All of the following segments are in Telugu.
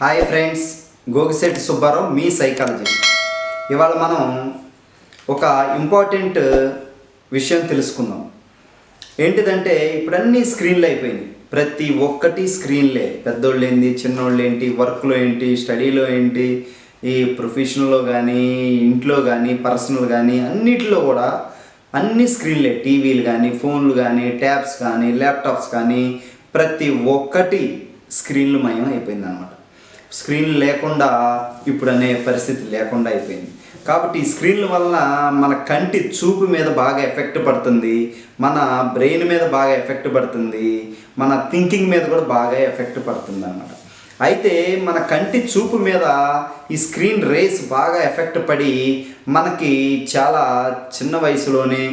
హాయ్ ఫ్రెండ్స్ గోగిశెట్టి సుబ్బారావు మీ సైకాలజీ ఇవాళ మనం ఒక ఇంపార్టెంట్ విషయం తెలుసుకుందాం. ఏంటిదంటే ఇప్పుడన్నీ స్క్రీన్లు అయిపోయినాయి. ప్రతి ఒక్కటి స్క్రీన్లే పెద్దోళ్ళు ఏంటి చిన్నోళ్ళు ఏంటి వర్క్లో ఏంటి స్టడీలో ఏంటి ఈ ప్రొఫెషనల్లో కానీ ఇంట్లో కానీ పర్సనల్ కానీ అన్నిటిలో కూడా అన్ని స్క్రీన్లే టీవీలు కానీ ఫోన్లు కానీ ట్యాబ్స్ కానీ ల్యాప్టాప్స్ కానీ ప్రతి ఒక్కటి స్క్రీన్లు మయం అయిపోయింది అనమాట స్క్రీన్ లేకుండా ఇప్పుడు అనే పరిస్థితి లేకుండా అయిపోయింది. కాబట్టి ఈ స్క్రీన్ల వలన మన కంటి చూపు మీద బాగా ఎఫెక్ట్ పడుతుంది మన బ్రెయిన్ మీద బాగా ఎఫెక్ట్ పడుతుంది మన థింకింగ్ మీద కూడా బాగా ఎఫెక్ట్ పడుతుంది అన్నమాట అయితే మన కంటి చూపు మీద ఈ స్క్రీన్ రేస్ బాగా ఎఫెక్ట్ పడి మనకి చాలా చిన్న వయసులోనే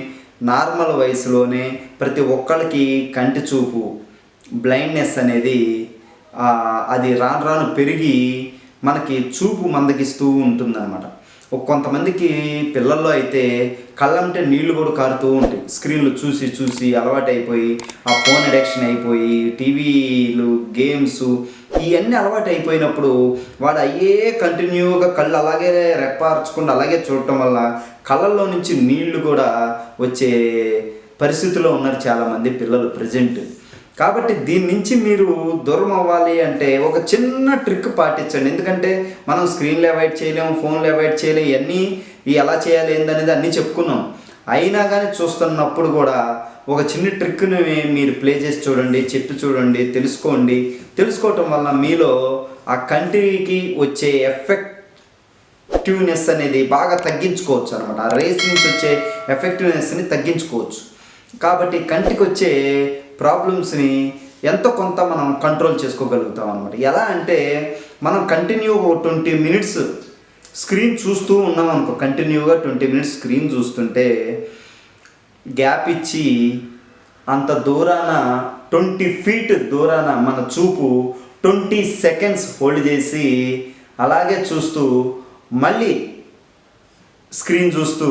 నార్మల్ వయసులోనే ప్రతి ఒక్కరికి కంటి చూపు బ్లైండ్నెస్ అనేది అది రాను రాను పెరిగి మనకి చూపు మందగిస్తూ ఉంటుందన్నమాట. అనమాట కొంతమందికి పిల్లల్లో అయితే కళ్ళంటే నీళ్ళు కూడా కారుతూ ఉంటాయి. స్క్రీన్లు చూసి చూసి అలవాటైపోయి ఆ ఫోన్ అడిక్షన్ అయిపోయి టీవీలు గేమ్స్ ఇవన్నీ అలవాటు అయిపోయినప్పుడు వాడు అయ్యే కంటిన్యూగా కళ్ళు అలాగే రెప్పార్చకుండా అలాగే చూడటం వల్ల కళ్ళల్లో నుంచి నీళ్ళు కూడా వచ్చే పరిస్థితిలో ఉన్నారు చాలామంది పిల్లలు ప్రజెంట్. కాబట్టి దీని నుంచి మీరు దూరం అవ్వాలి అంటే ఒక చిన్న ట్రిక్ పాటించండి. ఎందుకంటే మనం స్క్రీన్లు అవాయిడ్ చేయలేము ఫోన్లు అవాయిడ్ చేయలేము ఇవన్నీ ఈ ఎలా చేయాలి ఏందనేది అన్నీ చెప్పుకున్నాం. అయినా కానీ చూస్తున్నప్పుడు కూడా ఒక చిన్న ట్రిక్ని మీరు ప్లే చేసి చూడండి చెట్టు చూడండి తెలుసుకోండి. తెలుసుకోవటం వల్ల మీలో ఆ కంటికి వచ్చే ఎఫెక్టివ్నెస్ అనేది బాగా తగ్గించుకోవచ్చు అనమాట ఆ రేస్ నుంచి వచ్చే ఎఫెక్టివ్నెస్ని తగ్గించుకోవచ్చు. కాబట్టి కంటికి వచ్చే ప్రాబ్లమ్స్ని ఎంతో కొంత మనం కంట్రోల్ చేసుకోగలుగుతాం అనమాట ఎలా అంటే మనం కంటిన్యూ ట్వంటీ మినిట్స్ స్క్రీన్ చూస్తూ ఉన్నాం అనుకో కంటిన్యూగా ట్వంటీ మినిట్స్ స్క్రీన్ చూస్తుంటే గ్యాప్ ఇచ్చి అంత దూరాన ట్వంటీ ఫీట్ దూరాన మన చూపు ట్వంటీ సెకండ్స్ హోల్డ్ చేసి అలాగే చూస్తూ మళ్ళీ స్క్రీన్ చూస్తూ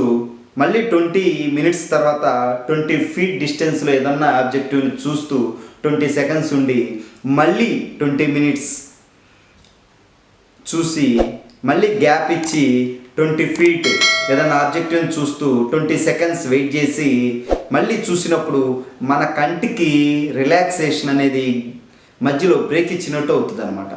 మళ్ళీ ట్వంటీ మినిట్స్ తర్వాత ట్వంటీ ఫీట్ డిస్టెన్స్లో ఏదన్నా ఆబ్జెక్టివ్ని చూస్తూ ట్వంటీ సెకండ్స్ ఉండి మళ్ళీ ట్వంటీ మినిట్స్ చూసి మళ్ళీ గ్యాప్ ఇచ్చి ట్వంటీ ఫీట్ ఏదైనా ఆబ్జెక్టివ్ని చూస్తూ ట్వంటీ సెకండ్స్ వెయిట్ చేసి మళ్ళీ చూసినప్పుడు మన కంటికి రిలాక్సేషన్ అనేది మధ్యలో బ్రేక్ ఇచ్చినట్టు అవుతుంది అనమాట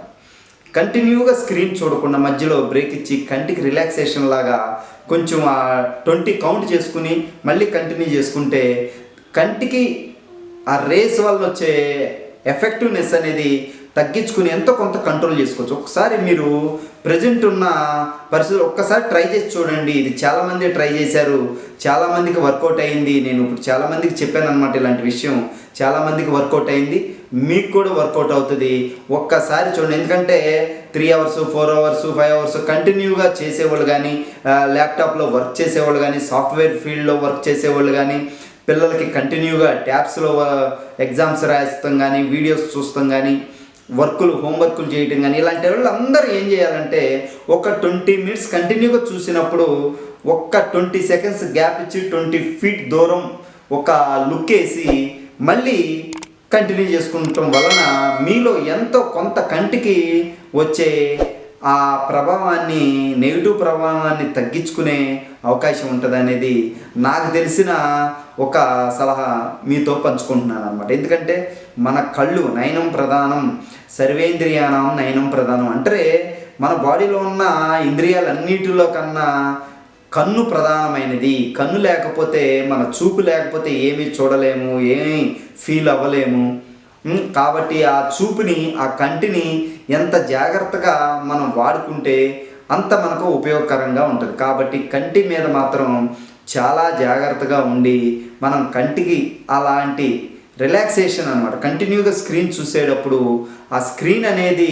కంటిన్యూగా స్క్రీన్ చూడకుండా మధ్యలో బ్రేక్ ఇచ్చి కంటికి రిలాక్సేషన్ లాగా కొంచెం ఆ ట్వంటీ కౌంట్ చేసుకుని మళ్ళీ కంటిన్యూ చేసుకుంటే కంటికి ఆ రేస్ వల్ల వచ్చే ఎఫెక్టివ్నెస్ అనేది తగ్గించుకుని ఎంతో కొంత కంట్రోల్ చేసుకోవచ్చు. ఒకసారి మీరు ప్రజెంట్ ఉన్న పరిస్థితులు ఒక్కసారి ట్రై చేసి చూడండి. ఇది చాలామంది ట్రై చేశారు. చాలామందికి వర్కౌట్ అయింది. నేను ఇప్పుడు చాలామందికి చెప్పాను అనమాట ఇలాంటి విషయం. చాలామందికి వర్కౌట్ అయింది. మీకు కూడా వర్కౌట్ అవుతుంది. ఒక్కసారి చూడండి. ఎందుకంటే three hours four hours five hours కంటిన్యూగా చేసేవాళ్ళు కానీ ల్యాప్టాప్లో వర్క్ చేసేవాళ్ళు కానీ సాఫ్ట్వేర్ ఫీల్డ్లో వర్క్ చేసేవాళ్ళు కానీ పిల్లలకి కంటిన్యూగా ట్యాబ్స్లో ఎగ్జామ్స్ రాస్తాం కానీ వీడియోస్ చూస్తాం కానీ వర్కులు హోంవర్కులు చేయటం కానీ ఇలాంటి వాళ్ళు అందరూ ఏం చేయాలంటే ఒక ట్వంటీ మినిట్స్ కంటిన్యూగా చూసినప్పుడు ఒక్క ట్వంటీ సెకండ్స్ గ్యాప్ ఇచ్చి ట్వంటీ ఫీట్ దూరం ఒక లుక్ వేసి మళ్ళీ కంటిన్యూ చేసుకుంటాం వలన మీలో ఎంతో కొంత కంటికి వచ్చే ఆ ప్రభావాన్ని నెగిటివ్ ప్రభావాన్ని తగ్గించుకునే అవకాశం ఉంటుంది అనేది నాకు తెలిసిన ఒక సలహా మీతో పంచుకుంటున్నాను అనమాట ఎందుకంటే మన కళ్ళు నయనం ప్రధానం సర్వేంద్రియానం నయనం ప్రధానం. అంటే మన బాడీలో ఉన్న ఇంద్రియాలన్నిటిలో కన్నా కన్ను ప్రధానమైనది. కన్ను లేకపోతే మన చూపు లేకపోతే ఏమీ చూడలేము ఏమీ ఫీల్ అవ్వలేము. కాబట్టి ఆ చూపుని ఆ కంటిని ఎంత జాగ్రత్తగా మనం వాడుకుంటే అంత మనకు ఉపయోగకరంగా ఉంటుంది. కాబట్టి కంటి మీద మాత్రం చాలా జాగ్రత్తగా ఉండి మనం కంటికి అలాంటి రిలాక్సేషన్ అనమాట కంటిన్యూగా స్క్రీన్ చూసేటప్పుడు ఆ స్క్రీన్ అనేది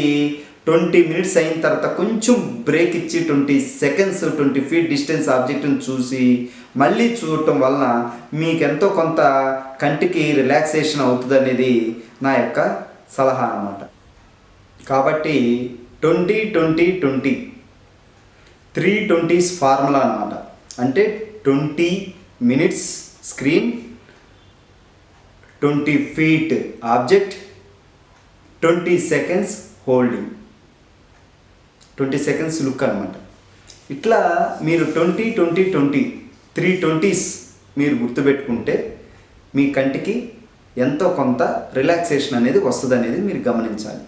ట్వంటీ మినిట్స్ అయిన తర్వాత కొంచెం బ్రేక్ ఇచ్చి twenty seconds twenty feet distance ఆబ్జెక్ట్ని చూసి మళ్ళీ చూడటం వలన మీకు ఎంతో కొంత కంటికి రిలాక్సేషన్ అవుతుంది అనేది నా యొక్క సలహా అన్నమాట. కాబట్టి twenty twenty twenty. Three twenties formula అనమాట అంటే twenty minutes screen twenty feet object twenty seconds holding twenty seconds look అనమాట ఇట్లా మీరు twenty twenty twenty three twenties మీరు గుర్తుపెట్టుకుంటే మీ కంటికి ఎంతో కొంత రిలాక్సేషన్ అనేది వస్తుంది అనేది మీరు గమనించాలి.